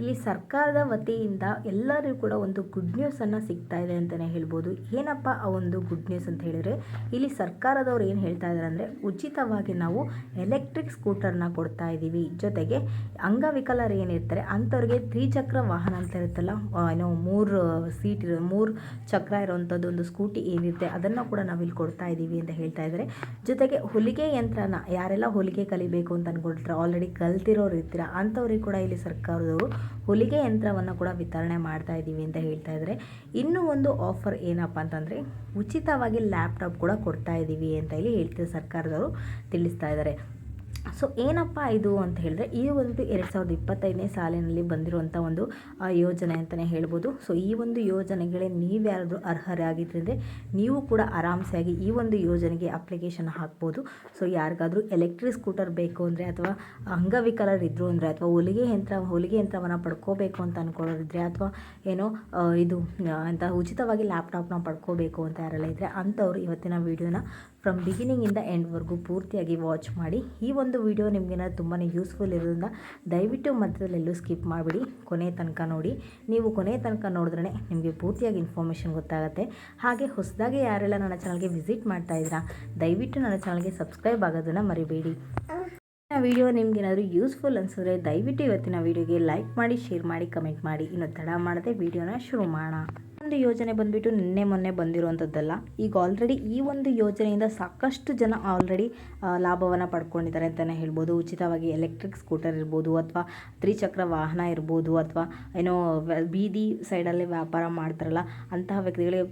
ಇಲ್ಲಿ ಸರ್ಕಾರದ ವತಿಯಿಂದ ಎಲ್ಲರಿಗೂ ಕೂಡ ಒಂದು ಗುಡ್ ನ್ಯೂಸನ್ನು ಸಿಗ್ತಾ ಇದೆ ಅಂತಲೇ ಹೇಳ್ಬೋದು. ಏನಪ್ಪ ಆ ಒಂದು ಗುಡ್ ನ್ಯೂಸ್ ಅಂತ ಹೇಳಿದರೆ, ಇಲ್ಲಿ ಸರ್ಕಾರದವ್ರು ಏನು ಹೇಳ್ತಾ ಇದ್ದಾರೆ ಅಂದರೆ, ಉಚಿತವಾಗಿ ನಾವು ಎಲೆಕ್ಟ್ರಿಕ್ ಸ್ಕೂಟರ್ನ ಕೊಡ್ತಾ ಇದ್ದೀವಿ ಜೊತೆಗೆ ಅಂಗವಿಕಲರು ಏನಿರ್ತಾರೆ ಅಂಥವ್ರಿಗೆ ತ್ರಿಚಕ್ರ ವಾಹನ ಅಂತ ಇರುತ್ತಲ್ಲ ಏನೋ ಮೂರು ಸೀಟ್ ಇರೋ, ಮೂರು ಚಕ್ರ ಇರೋವಂಥದ್ದು ಒಂದು ಸ್ಕೂಟಿ ಏನಿರುತ್ತೆ, ಅದನ್ನು ಕೂಡ ನಾವಿಲ್ಲಿ ಕೊಡ್ತಾ ಇದ್ದೀವಿ ಅಂತ ಹೇಳ್ತಾ ಇದ್ದಾರೆ ಜೊತೆಗೆ ಹೊಲಿಗೆ ಯಂತ್ರನ, ಯಾರೆಲ್ಲ ಹೊಲಿಗೆ ಕಲಿಬೇಕು ಅಂತ ಅನ್ಕೊಂಡಿರ್ತಾರೆ ಆಲ್ರೆಡಿ ಕಲ್ತಿರೋರು ಇರ್ತೀರ, ಅಂಥವ್ರಿಗೆ ಕೂಡ ಇಲ್ಲಿ ಸರ್ಕಾರದವರು ಹೊಲಿಗೆ ಯಂತ್ರವನ್ನು ಕೂಡ ವಿತರಣೆ ಮಾಡ್ತಾ ಇದ್ದೀವಿ ಅಂತ ಹೇಳ್ತಾ ಇದ್ದಾರೆ. ಇನ್ನೂ ಒಂದು ಆಫರ್ ಏನಪ್ಪ ಅಂತಂದರೆ, ಉಚಿತವಾಗಿ ಲ್ಯಾಪ್ಟಾಪ್ ಕೂಡ ಕೊಡ್ತಾ ಇದ್ದೀವಿ ಅಂತ ಹೇಳಿ ಹೇಳ್ತಾರೆ ಸರ್ಕಾರದವರು ತಿಳಿಸ್ತಾ ಇದ್ದಾರೆ. ಸೊ ಏನಪ್ಪ ಇದು ಅಂತ ಹೇಳಿದ್ರೆ, ಈ ಒಂದು ಎರಡು ಸಾವಿರದ ಇಪ್ಪತ್ತೈದನೇ ಸಾಲಿನಲ್ಲಿ ಬಂದಿರುವಂಥ ಒಂದು ಯೋಜನೆ ಅಂತಲೇ ಹೇಳ್ಬೋದು. ಸೊ ಈ ಒಂದು ಯೋಜನೆಗಳೇ ನೀವ್ಯಾರಾದರೂ ಅರ್ಹರಾಗಿದ್ದರೆ ನೀವು ಕೂಡ ಆರಾಮ್ಸಾಗಿ ಈ ಒಂದು ಯೋಜನೆಗೆ ಅಪ್ಲಿಕೇಶನ್ ಹಾಕ್ಬೋದು. ಸೊ ಯಾರಿಗಾದರೂ ಎಲೆಕ್ಟ್ರಿಕ್ ಸ್ಕೂಟರ್ ಬೇಕು ಅಂದರೆ ಅಥವಾ ಅಂಗವಿಕಲರಿದ್ದರು ಅಂದರೆ ಅಥವಾ ಹೊಲಿಗೆ ಯಂತ್ರ, ಹೊಲಿಗೆ ಯಂತ್ರವನ್ನು ಪಡ್ಕೋಬೇಕು ಅಂತ ಅಂದ್ಕೊಳ್ಳೋರಿದ್ರೆ ಅಥವಾ ಏನೋ ಇದು ಅಂತ ಉಚಿತವಾಗಿ ಲ್ಯಾಪ್ಟಾಪ್ನ ಪಡ್ಕೋಬೇಕು ಅಂತ ಯಾರೆಲ್ಲ ಇದ್ದರೆ ಅಂಥವ್ರು ಇವತ್ತಿನ ವೀಡಿಯೋನ ಫ್ರಮ್ ಬಿಗಿನಿಂಗಿಂದ ಎಂಡ್ವರೆಗೂ ಪೂರ್ತಿಯಾಗಿ ವಾಚ್ ಮಾಡಿ. ಈ ಒಂದು ವಿಡಿಯೋ ನಿಮಗೇನಾದ್ರು ತುಂಬಾ ಯೂಸ್ಫುಲ್ ಇರೋದ್ರಿಂದ ದಯವಿಟ್ಟು ಮಧ್ಯದಲ್ಲೆಲ್ಲೂ ಸ್ಕಿಪ್ ಮಾಡಿಬಿಡಿ. ಕೊನೆ ತನಕ ನೋಡಿ. ನೀವು ಕೊನೆ ತನಕ ನೋಡಿದ್ರೆ ನಿಮಗೆ ಪೂರ್ತಿಯಾಗಿ ಇನ್ಫಾರ್ಮೇಷನ್ ಗೊತ್ತಾಗುತ್ತೆ. ಹಾಗೆ ಹೊಸದಾಗಿ ಯಾರೆಲ್ಲ ನನ್ನ ಚಾನಲ್ಗೆ ವಿಸಿಟ್ ಮಾಡ್ತಾ ಇದ್ದೀರಾ, ದಯವಿಟ್ಟು ನನ್ನ ಚಾನಲ್ಗೆ ಸಬ್ಸ್ಕ್ರೈಬ್ ಆಗೋದನ್ನು ಮರಿಬೇಡಿ. ವಿಡಿಯೋ ನಿಮಗೇನಾದರೂ ಯೂಸ್ಫುಲ್ ಅನಿಸಿದ್ರೆ ದಯವಿಟ್ಟು ಇವತ್ತಿನ ವಿಡಿಯೋಗೆ ಲೈಕ್ ಮಾಡಿ ಶೇರ್ ಮಾಡಿ ಕಮೆಂಟ್ ಮಾಡಿ. ಇನ್ನು ತಡ ಮಾಡದೆ ವಿಡಿಯೋನ ಶುರು ಮಾಡೋಣ. ಒಂದು ಯೋಜನೆ ಬಂದುಬಿಟ್ಟು ನಿನ್ನೆ ಮೊನ್ನೆ ಬಂದಿರುವಂಥದ್ದಲ್ಲ, ಈಗ ಆಲ್ರೆಡಿ ಈ ಒಂದು ಯೋಜನೆಯಿಂದ ಸಾಕಷ್ಟು ಜನ ಆಲ್ರೆಡಿ ಲಾಭವನ್ನು ಪಡ್ಕೊಂಡಿದ್ದಾರೆ ಅಂತಲೇ ಹೇಳ್ಬೋದು. ಉಚಿತವಾಗಿ ಎಲೆಕ್ಟ್ರಿಕ್ ಸ್ಕೂಟರ್ ಇರ್ಬೋದು ಅಥವಾ ತ್ರಿಚಕ್ರ ವಾಹನ ಇರ್ಬೋದು ಅಥವಾ ಏನೋ ಬೀದಿ ಸೈಡಲ್ಲೇ ವ್ಯಾಪಾರ ಮಾಡ್ತಾರಲ್ಲ, ಅಂತಹ ವ್ಯಕ್ತಿಗಳಿಗೆ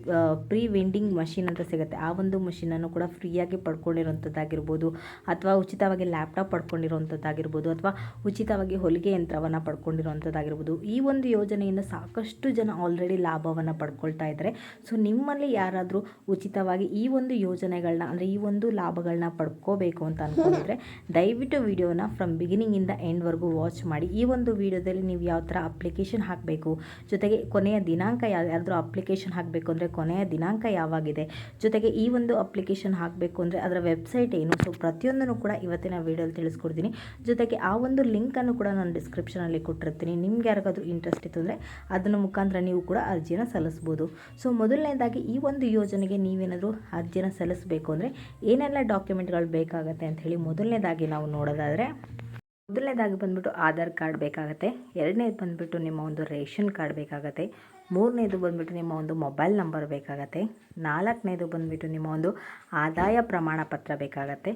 ಪ್ರೀ ವೆಂಡಿಂಗ್ ಮಷಿನ್ ಅಂತ ಸಿಗುತ್ತೆ. ಆ ಒಂದು ಮಷಿನನ್ನು ಕೂಡ ಫ್ರೀಯಾಗಿ ಪಡ್ಕೊಂಡಿರುವಂಥದ್ದಾಗಿರ್ಬೋದು ಅಥವಾ ಉಚಿತವಾಗಿ ಲ್ಯಾಪ್ಟಾಪ್ ಪಡ್ಕೊಂಡಿರುವಂಥದ್ದಾಗಿರ್ಬೋದು ಅಥವಾ ಉಚಿತವಾಗಿ ಹೊಲಿಗೆ ಯಂತ್ರವನ್ನು ಪಡ್ಕೊಂಡಿರುವಂಥದ್ದಾಗಿರ್ಬೋದು. ಈ ಒಂದು ಯೋಜನೆಯಿಂದ ಸಾಕಷ್ಟು ಜನ ಆಲ್ರೆಡಿ ಲಾಭವನ್ನು ಪಡ್ಕೊಳ್ತಾ ಇದ್ದಾರೆ. ಸೊ ನಿಮ್ಮಲ್ಲಿ ಯಾರಾದರೂ ಉಚಿತವಾಗಿ ಈ ಒಂದು ಯೋಜನೆಗಳನ್ನ ಅಂದರೆ ಈ ಒಂದು ಲಾಭಗಳನ್ನ ಪಡ್ಕೋಬೇಕು ಅಂತ ಅಂದ್ಕೊಂಡಿದ್ರೆ ದಯವಿಟ್ಟು ವಿಡಿಯೋನ ಫ್ರಮ್ ಬಿಗಿನಿಂಗಿಂದ ಎಂಡ್ವರೆಗೂ ವಾಚ್ ಮಾಡಿ. ಈ ಒಂದು ವಿಡಿಯೋದಲ್ಲಿ ನೀವು ಯಾವ ಥರ ಅಪ್ಲಿಕೇಶನ್ ಹಾಕಬೇಕು, ಜೊತೆಗೆ ಕೊನೆಯ ದಿನಾಂಕ ಯಾರಾದರೂ ಅಪ್ಲಿಕೇಶನ್ ಹಾಕಬೇಕು ಅಂದರೆ ಕೊನೆಯ ದಿನಾಂಕ ಯಾವಾಗಿದೆ, ಜೊತೆಗೆ ಈ ಒಂದು ಅಪ್ಲಿಕೇಶನ್ ಹಾಕಬೇಕು ಅಂದರೆ ಅದರ ವೆಬ್ಸೈಟ್ ಏನು? ಸೊ ಪ್ರತಿಯೊಂದನ್ನು ಕೂಡ ಇವತ್ತಿನ ವಿಡಿಯೋಲಿ ತಿಳಿಸ್ಕೊಡ್ತೀನಿ. ಜೊತೆಗೆ ಆ ಒಂದು ಲಿಂಕನ್ನು ಕೂಡ ನಾನು ಡಿಸ್ಕ್ರಿಪ್ಷನಲ್ಲಿ ಕೊಟ್ಟಿರ್ತೀನಿ. ನಿಮ್ಗೆ ಯಾರಿಗಾದ್ರೂ ಇಂಟ್ರೆಸ್ಟ್ ಇತ್ತು ಅಂದರೆ ಅದನ್ನು ಮುಖಾಂತರ ನೀವು ಕೂಡ ಅರ್ಜಿಯನ್ನು ಸಲ್ಲಿಸ್ಬೋದು. ಸೊ ಮೊದಲನೇದಾಗಿ ಈ ಒಂದು ಯೋಜನೆಗೆ ನೀವೇನಾದರೂ ಅರ್ಜಿನ ಸಲ್ಲಿಸಬೇಕು ಅಂದರೆ ಏನೆಲ್ಲ ಡಾಕ್ಯುಮೆಂಟ್ಗಳು ಬೇಕಾಗುತ್ತೆ ಅಂತ ಹೇಳಿ ಮೊದಲನೇದಾಗಿ ನಾವು ನೋಡೋದಾದರೆ, ಮೊದಲನೇದಾಗಿ ಬಂದ್ಬಿಟ್ಟು ಆಧಾರ್ ಕಾರ್ಡ್ ಬೇಕಾಗುತ್ತೆ, ಎರಡನೇದು ಬಂದುಬಿಟ್ಟು ನಿಮ್ಮ ಒಂದು ರೇಷನ್ ಕಾರ್ಡ್ ಬೇಕಾಗುತ್ತೆ, ಮೂರನೇದು ಬಂದುಬಿಟ್ಟು ನಿಮ್ಮ ಒಂದು ಮೊಬೈಲ್ ನಂಬರ್ ಬೇಕಾಗತ್ತೆ, ನಾಲ್ಕನೇದು ಬಂದುಬಿಟ್ಟು ನಿಮ್ಮ ಒಂದು ಆದಾಯ ಪ್ರಮಾಣ ಪತ್ರ ಬೇಕಾಗತ್ತೆ,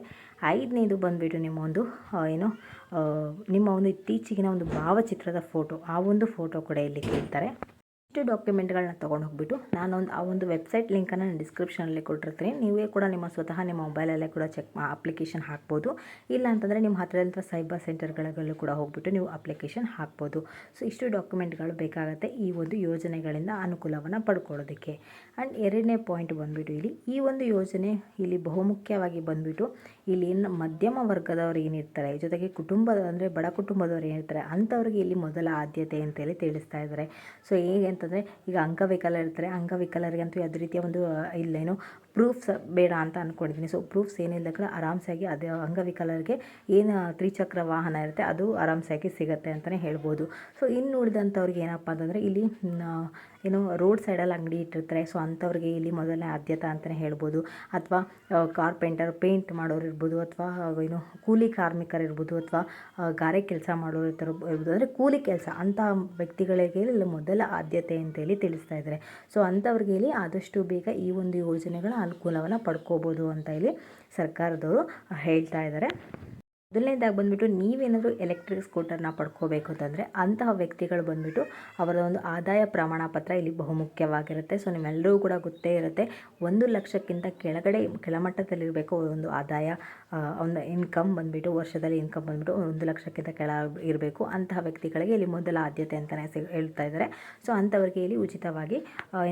ಐದನೇದು ಬಂದುಬಿಟ್ಟು ನಿಮ್ಮ ಒಂದು ಏನು ನಿಮ್ಮ ಒಂದು ಇತ್ತೀಚಿಗಿನ ಒಂದು ಭಾವಚಿತ್ರದ ಫೋಟೋ, ಆ ಒಂದು ಫೋಟೋ ಕೂಡ ಇಲ್ಲಿ ಕೇಳ್ತಾರೆ. ಇಷ್ಟು ಡಾಕ್ಯುಮೆಂಟ್ಗಳನ್ನ ತೊಗೊಂಡು ಹೋಗ್ಬಿಟ್ಟು ನಾನೊಂದು ಆ ಒಂದು ವೆಬ್ಸೈಟ್ ಲಿಂಕನ್ನು ನಾನು ಡಿಸ್ಕ್ರಿಪ್ಷನಲ್ಲಿ ಕೊಟ್ಟಿರ್ತೀನಿ. ನೀವೇ ಕೂಡ ನಿಮ್ಮ ಸ್ವತಃ ನಿಮ್ಮ ಮೊಬೈಲಲ್ಲೇ ಕೂಡ ಚೆಕ್ ಅಪ್ಲಿಕೇಶನ್ ಹಾಕ್ಬೋದು. ಇಲ್ಲ ಅಂತಂದರೆ ನಿಮ್ಮ ಹತ್ತಿರದಂಥ ಸೈಬರ್ ಸೆಂಟರ್ಗಳಲ್ಲೂ ಕೂಡ ಹೋಗ್ಬಿಟ್ಟು ನೀವು ಅಪ್ಲಿಕೇಶನ್ ಹಾಕ್ಬೋದು. ಸೊ, ಇಷ್ಟು ಡಾಕ್ಯುಮೆಂಟ್ಗಳು ಬೇಕಾಗುತ್ತೆ ಈ ಒಂದು ಯೋಜನೆಗಳಿಂದ ಅನುಕೂಲವನ್ನು ಪಡ್ಕೊಳ್ಳೋದಕ್ಕೆ. ಆ್ಯಂಡ್ ಎರಡನೇ ಪಾಯಿಂಟ್ ಬಂದುಬಿಟ್ಟು ಇಲ್ಲಿ, ಈ ಒಂದು ಯೋಜನೆ ಇಲ್ಲಿ ಬಹುಮುಖ್ಯವಾಗಿ ಬಂದುಬಿಟ್ಟು ಇಲ್ಲಿ ಏನು ಮಧ್ಯಮ ವರ್ಗದವರು ಏನಿರ್ತಾರೆ, ಜೊತೆಗೆ ಕುಟುಂಬದ ಅಂದರೆ ಬಡ ಕುಟುಂಬದವರು ಏನಿರ್ತಾರೆ, ಅಂಥವ್ರಿಗೆ ಇಲ್ಲಿ ಮೊದಲ ಆದ್ಯತೆ ಅಂತೇಳಿ ತಿಳಿಸ್ತಾ ಇದ್ದಾರೆ ಸೊ, ಹೇಗೆ ಅಂತಂದರೆ ಈಗ ಅಂಗವಿಕಲರು ಇರ್ತಾರೆ ಅಂಗವಿಕಲರಿಗಂತೂ ಯಾವುದೇ ರೀತಿಯ ಒಂದು ಇಲ್ಲೇನು ಪ್ರೂಫ್ಸ್ ಬೇಡ ಅಂತ ಅಂದ್ಕೊಂಡಿದ್ದೀನಿ ಸೊ ಪ್ರೂಫ್ಸ್ ಏನಿಲ್ಲ ಕೂಡ ಆರಾಮ್ಸಾಗಿ ಅದು ಅಂಗವಿಕಲರಿಗೆ ಏನು ತ್ರಿಚಕ್ರ ವಾಹನ ಇರುತ್ತೆ ಅದು ಆರಾಮ್ಸಾಗಿ ಸಿಗುತ್ತೆ ಅಂತಲೇ ಹೇಳ್ಬೋದು. ಸೊ ಇನ್ನು ಉಳಿದಂಥವ್ರಿಗೆ ಏನಪ್ಪ ಅಂತಂದರೆ ಇಲ್ಲಿ ಏನು ರೋಡ್ ಸೈಡಲ್ಲಿ ಅಂಗಡಿ ಇಟ್ಟಿರ್ತಾರೆ. ಸೊ ಅಂಥವ್ರಿಗೆ ಇಲ್ಲಿ ಮೊದಲನೇ ಆದ್ಯತೆ ಅಂತಲೇ ಹೇಳ್ಬೋದು. ಅಥವಾ ಕಾರ್ಪೆಂಟರ್ ಪೇಂಟ್ ಮಾಡೋರು ಇರ್ಬೋದು, ಅಥವಾ ಏನು ಕೂಲಿ ಕಾರ್ಮಿಕರು ಇರ್ಬೋದು, ಅಥವಾ ಗಾರೆ ಕೆಲಸ ಮಾಡೋರು ಇರ್ಬೋದು. ಅಂದರೆ ಕೂಲಿ ಕೆಲಸ ಅಂಥ ವ್ಯಕ್ತಿಗಳಿಗೆ ಇಲ್ಲಿ ಮೊದಲ ಆದ್ಯತೆ ಅಂತೇಳಿ ತಿಳಿಸ್ತಾ ಇದ್ದಾರೆ. ಸೊ ಅಂಥವ್ರಿಗೆ ಇಲ್ಲಿ ಆದಷ್ಟು ಬೇಗ ಈ ಒಂದು ಯೋಜನೆಗಳ ಅನುಕೂಲವನ್ನು ಪಡ್ಕೋಬೋದು ಅಂತ ಇಲ್ಲಿ ಸರ್ಕಾರದವರು ಹೇಳ್ತಾ ಇದ್ದಾರೆ. ಮೊದಲನೇದಾಗಿ ಬಂದುಬಿಟ್ಟು ನೀವೇನಾದರೂ ಎಲೆಕ್ಟ್ರಿಕ್ ಸ್ಕೂಟರ್ನ ಪಡ್ಕೋಬೇಕು ಅಂತಂದರೆ ಅಂತಹ ವ್ಯಕ್ತಿಗಳು ಬಂದುಬಿಟ್ಟು ಅವರ ಒಂದು ಆದಾಯ ಪ್ರಮಾಣ ಪತ್ರ ಇಲ್ಲಿ ಬಹುಮುಖ್ಯವಾಗಿರುತ್ತೆ. ಸೊ ನಿಮ್ಮೆಲ್ಲರೂ ಕೂಡ ಗೊತ್ತೇ ಇರುತ್ತೆ, ಒಂದು ಲಕ್ಷಕ್ಕಿಂತ ಕೆಳಗಡೆ ಕೆಳಮಟ್ಟದಲ್ಲಿರಬೇಕು ಒಂದು ಆದಾಯ ಒಂದು ಇನ್ಕಮ್ ಬಂದುಬಿಟ್ಟು, ವರ್ಷದಲ್ಲಿ ಇನ್ಕಮ್ ಬಂದುಬಿಟ್ಟು ಒಂದು ಲಕ್ಷಕ್ಕಿಂತ ಕೆಳ ಇರಬೇಕು ಅಂತಹ ವ್ಯಕ್ತಿಗಳಿಗೆ ಇಲ್ಲಿ ಮೊದಲ ಆದ್ಯತೆ ಅಂತಲೇ ಹೇಳ್ತಾ ಇದ್ದಾರೆ. ಸೊ ಅಂಥವ್ರಿಗೆ ಇಲ್ಲಿ ಉಚಿತವಾಗಿ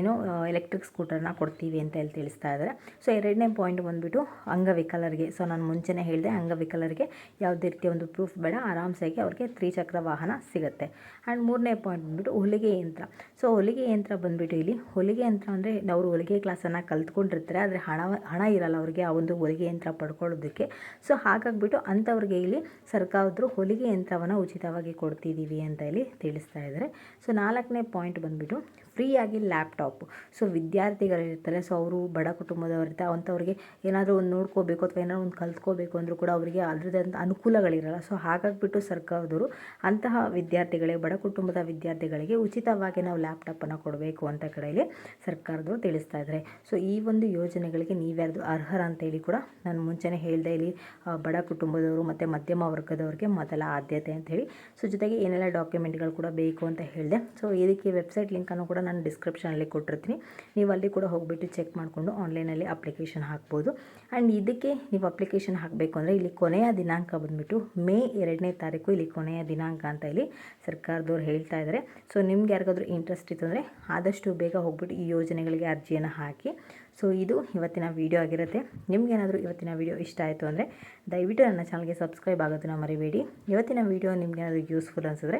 ಏನು ಎಲೆಕ್ಟ್ರಿಕ್ ಸ್ಕೂಟರ್ನ ಕೊಡ್ತೀವಿ ಅಂತ ಹೇಳಿ ತಿಳಿಸ್ತಾ ಇದ್ದಾರೆ. ಸೊ ಎರಡನೇ ಪಾಯಿಂಟ್ ಬಂದುಬಿಟ್ಟು ಅಂಗವಿಕಲರಿಗೆ. ಸೊ ನಾನು ಮುಂಚೆನೇ ಹೇಳಿದೆ, ಅಂಗವಿಕಲರಿಗೆ ಯಾವುದೇ ರೀತಿಯ ಒಂದು ಪ್ರೂಫ್ ಬೇಡ, ಆರಾಮ್ಸಾಗಿ ಅವ್ರಿಗೆ ತ್ರಿಚಕ್ರ ವಾಹನ ಸಿಗುತ್ತೆ. ಆ್ಯಂಡ್ ಮೂರನೇ ಪಾಯಿಂಟ್ ಬಂದ್ಬಿಟ್ಟು ಹೊಲಿಗೆ ಯಂತ್ರ. ಸೊ ಹೊಲಿಗೆ ಯಂತ್ರ ಬಂದುಬಿಟ್ಟು ಇಲ್ಲಿ, ಹೊಲಿಗೆ ಯಂತ್ರ ಅಂದರೆ ಅವರು ಹೊಲಿಗೆ ಕ್ಲಾಸನ್ನು ಕಲ್ತ್ಕೊಂಡಿರ್ತಾರೆ, ಆದರೆ ಹಣ ಹಣ ಇರಲ್ಲ ಅವ್ರಿಗೆ ಆ ಒಂದು ಹೊಲಿಗೆ ಯಂತ್ರ ಪಡ್ಕೊಳ್ಳೋದಕ್ಕೆ. ಸೊ ಹಾಗಾಗ್ಬಿಟ್ಟು ಅಂಥವ್ರಿಗೆ ಇಲ್ಲಿ ಸರ್ಕಾರದ್ರು ಹೊಲಿಗೆ ಯಂತ್ರವನ್ನು ಉಚಿತವಾಗಿ ಕೊಡ್ತಿದ್ದೀವಿ ಅಂತ ಇಲ್ಲಿ ತಿಳಿಸ್ತಾ ಇದ್ದಾರೆ ಸೊ ನಾಲ್ಕನೇ ಪಾಯಿಂಟ್ ಬಂದುಬಿಟ್ಟು ಫ್ರೀಯಾಗಿ ಲ್ಯಾಪ್ಟಾಪು ಸೊ ವಿದ್ಯಾರ್ಥಿಗಳಿರ್ತಾರೆ ಸೊ ಅವರು ಬಡ ಕುಟುಂಬದವರಿರ್ತಾರೆ, ಅಂಥವ್ರಿಗೆ ಏನಾದರೂ ಒಂದು ನೋಡ್ಕೋಬೇಕು ಅಥವಾ ಏನಾದ್ರು ಒಂದು ಕಲ್ತ್ಕೋಬೇಕು ಅಂದರೂ ಕೂಡ ಅವರಿಗೆ ಅದರದ್ದೇ ಆದಂಥ ಅನುಕೂಲಗಳಿರಲ್ಲ. ಸೊ ಹಾಗಾಗಿಬಿಟ್ಟು ಸರ್ಕಾರದವರು ಅಂತಹ ವಿದ್ಯಾರ್ಥಿಗಳಿಗೆ ಬಡ ಕುಟುಂಬದ ವಿದ್ಯಾರ್ಥಿಗಳಿಗೆ ಉಚಿತವಾಗಿ ನಾವು ಲ್ಯಾಪ್ಟಾಪನ್ನು ಕೊಡಬೇಕು ಅಂತ ಕಡೆಯಲ್ಲಿ ಸರ್ಕಾರದವರು ತಿಳಿಸ್ತಾ ಇದ್ದಾರೆ ಸೊ ಈ ಒಂದು ಯೋಜನೆಗಳಿಗೆ ನೀವ್ಯಾರ್ದು ಅರ್ಹರ ಅಂತೇಳಿ ಕೂಡ ನಾನು ಮುಂಚೆನೇ ಹೇಳಿದೆ ಇಲ್ಲಿ ಬಡ ಕುಟುಂಬದವರು ಮತ್ತು ಮಧ್ಯಮ ವರ್ಗದವರಿಗೆ ಮೊದಲ ಆದ್ಯತೆ ಅಂತ ಹೇಳಿ ಸೊ ಜೊತೆಗೆ ಏನೆಲ್ಲ ಡಾಕ್ಯುಮೆಂಟ್ಗಳು ಕೂಡ ಬೇಕು ಅಂತ ಹೇಳಿದೆ. ಸೊ ಇದಕ್ಕೆ ವೆಬ್ಸೈಟ್ ಲಿಂಕನ್ನು ಕೂಡ ನಾನು ಡಿಸ್ಕ್ರಿಪ್ಷನಲ್ಲಿ ಕೊಟ್ಟಿರ್ತೀನಿ. ನೀವು ಅಲ್ಲಿ ಕೂಡ ಹೋಗಿಬಿಟ್ಟು ಚೆಕ್ ಮಾಡಿಕೊಂಡು ಆನ್ಲೈನಲ್ಲಿ ಅಪ್ಲಿಕೇಶನ್ ಹಾಕ್ಬೋದು. ಆ್ಯಂಡ್ ಇದಕ್ಕೆ ನೀವು ಅಪ್ಲಿಕೇಶನ್ ಹಾಕಬೇಕು ಅಂದರೆ ಇಲ್ಲಿ ಕೊನೆಯ ದಿನಾಂಕ ಬಂದುಬಿಟ್ಟು ಮೇ ಎರಡನೇ ತಾರೀಕು ಇಲ್ಲಿ ಕೊನೆಯ ದಿನಾಂಕ ಅಂತ ಇಲ್ಲಿ ಸರ್ಕಾರದವ್ರು ಹೇಳ್ತಾ ಇದ್ದಾರೆ ಸೊ ನಿಮ್ಗೆ ಯಾರಿಗಾದ್ರೂ ಇಂಟ್ರೆಸ್ಟ್ ಇತ್ತು ಅಂದರೆ ಆದಷ್ಟು ಬೇಗ ಹೋಗ್ಬಿಟ್ಟು ಈ ಯೋಜನೆಗಳಿಗೆ ಅರ್ಜಿಯನ್ನು ಹಾಕಿ. ಸೊ ಇದು ಇವತ್ತಿನ ವಿಡಿಯೋ ಆಗಿರುತ್ತೆ. ನಿಮಗೇನಾದರೂ ಇವತ್ತಿನ ವಿಡಿಯೋ ಇಷ್ಟ ಆಯಿತು ಅಂದರೆ ದಯವಿಟ್ಟು ನನ್ನ ಚಾನಲ್ಗೆ ಸಬ್ಸ್ಕ್ರೈಬ್ ಆಗೋದನ್ನು ಮರಿಬೇಡಿ. ಇವತ್ತಿನ ವಿಡಿಯೋ ನಿಮಗೇನಾದರೂ ಯೂಸ್ಫುಲ್ ಅನಿಸಿದ್ರೆ